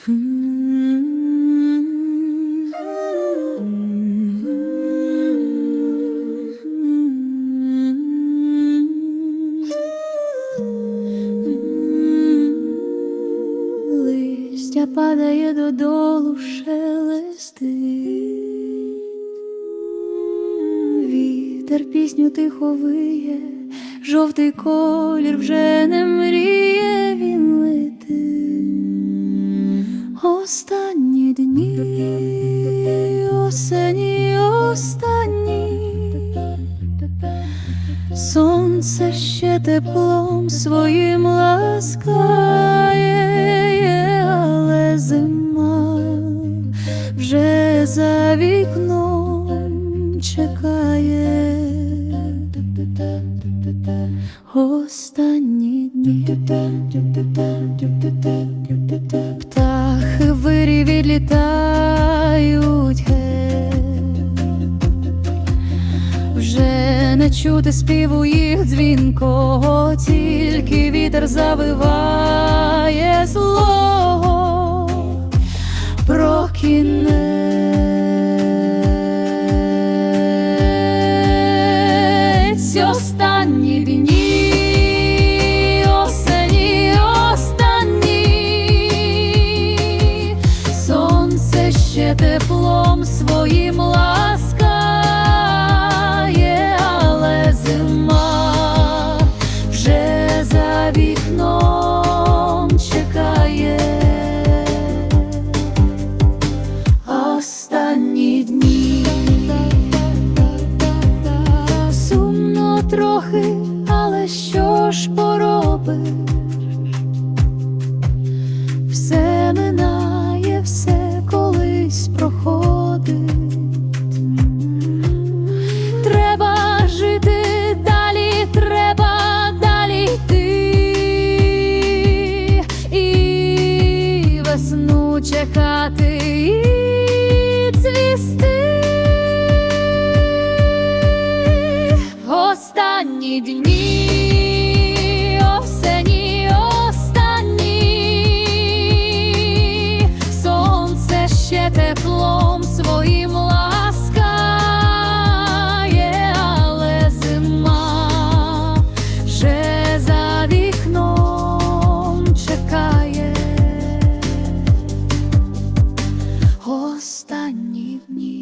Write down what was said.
Листя падає додолу шелестить, вітер пісню тихо виє, жовтий колір вже Останні дні, осені, останні. Сонце ще теплом своїм ласкає, але зима вже за вікном чекає. Останні дні відлітають вже не чути співу їх дзвінкого, тільки вітер завиває злого. Про кінець останні дні, теплом своїм ласкає, але зима вже за вікном чекає. Останні дні сумно трохи, але що ж поробиш? Чекати і цвісти. Останні дні. останні дні.